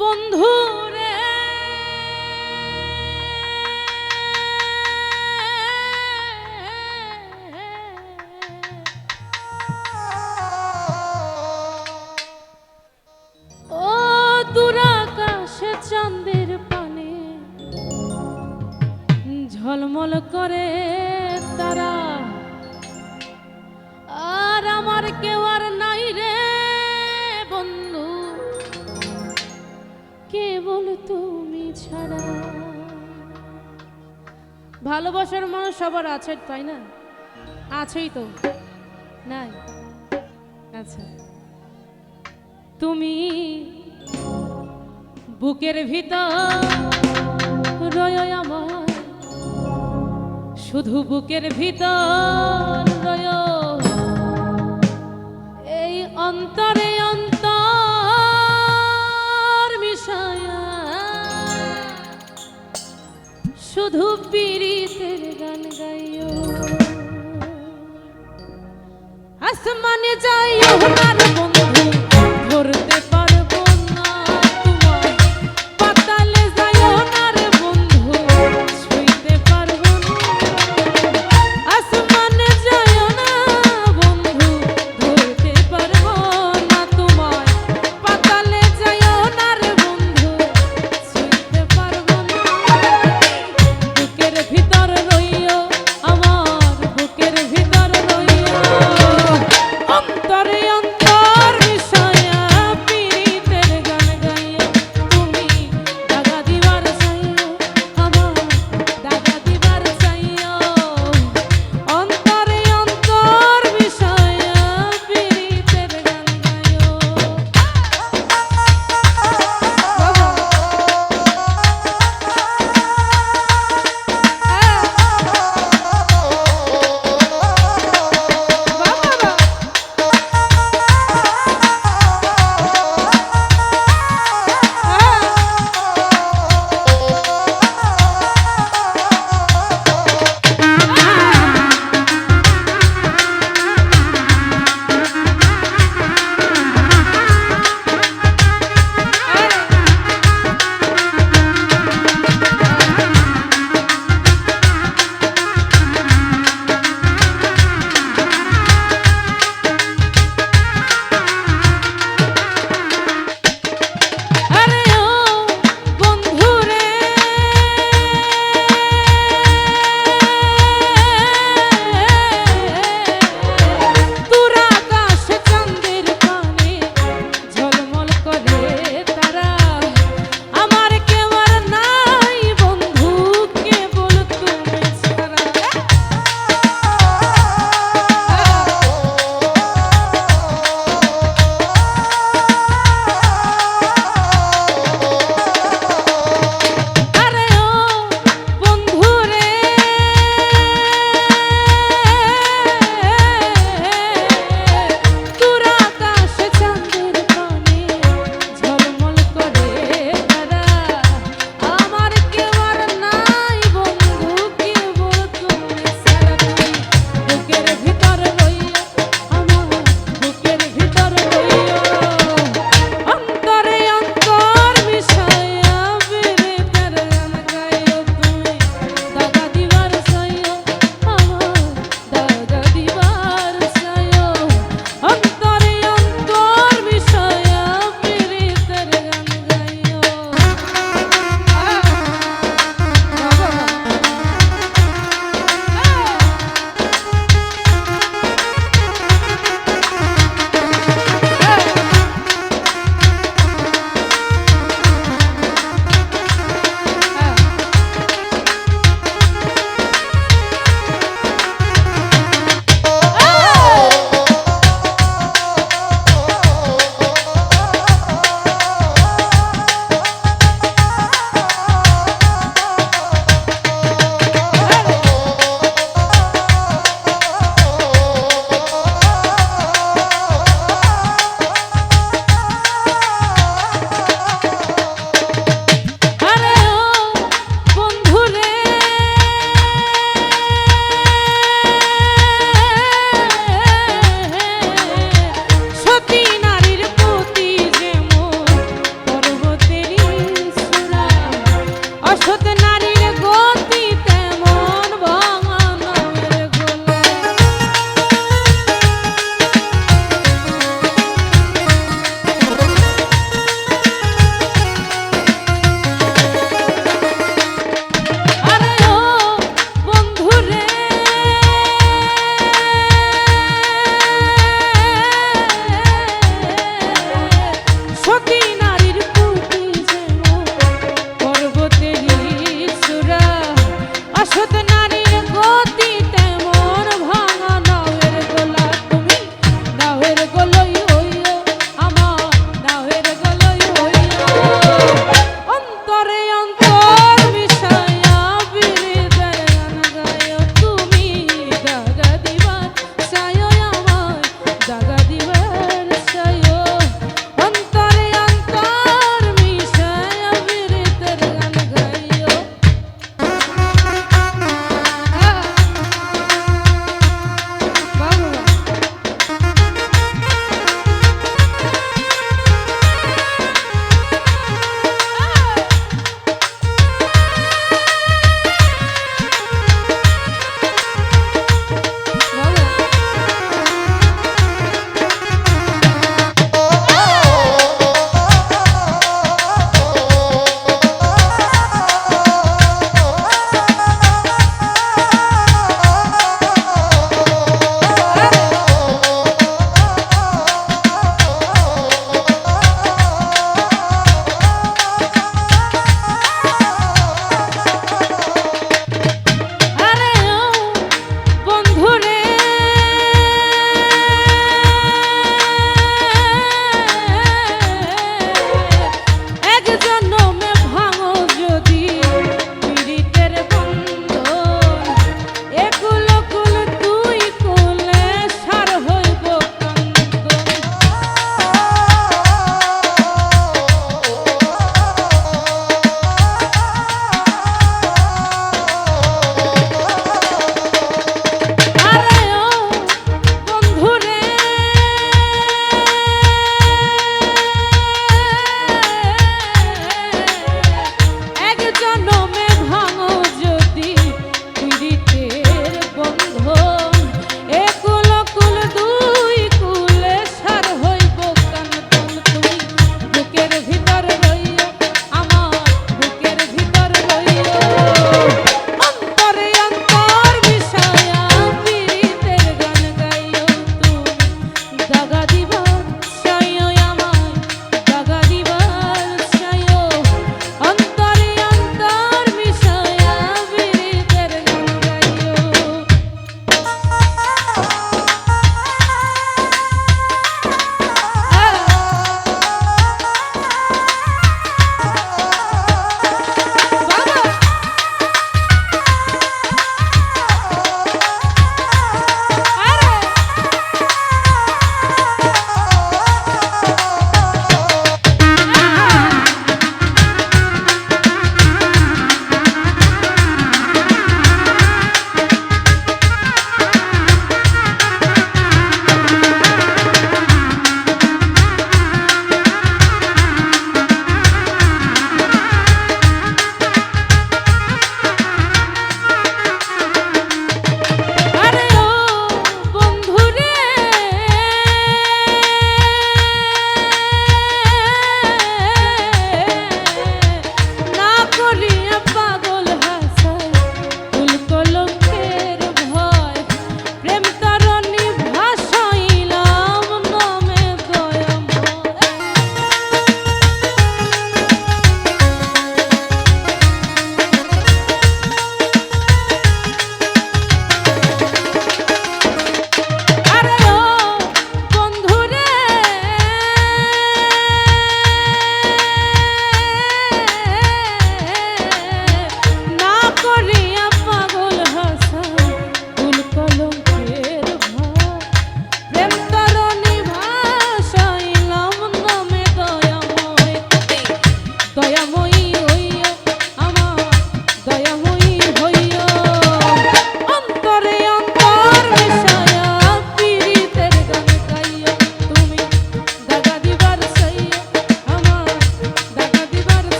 বন্ধু রে। ও দুরাকাশে চাঁদের পানে, ঝলমল করে তারা। আর আমার কেউ আর নাই রে। তুমি ছাড়া। ভালোবাসার মানুষ সবার আছে, তাই না? আছেই তো। নাই? আচ্ছা। তুমি বুকের ভিতর রয় আমার। শুধু বুকের ভিতর রয়। এই অন্তর শুধু পিরিতের গান গাইও। আসমানে যাইও আর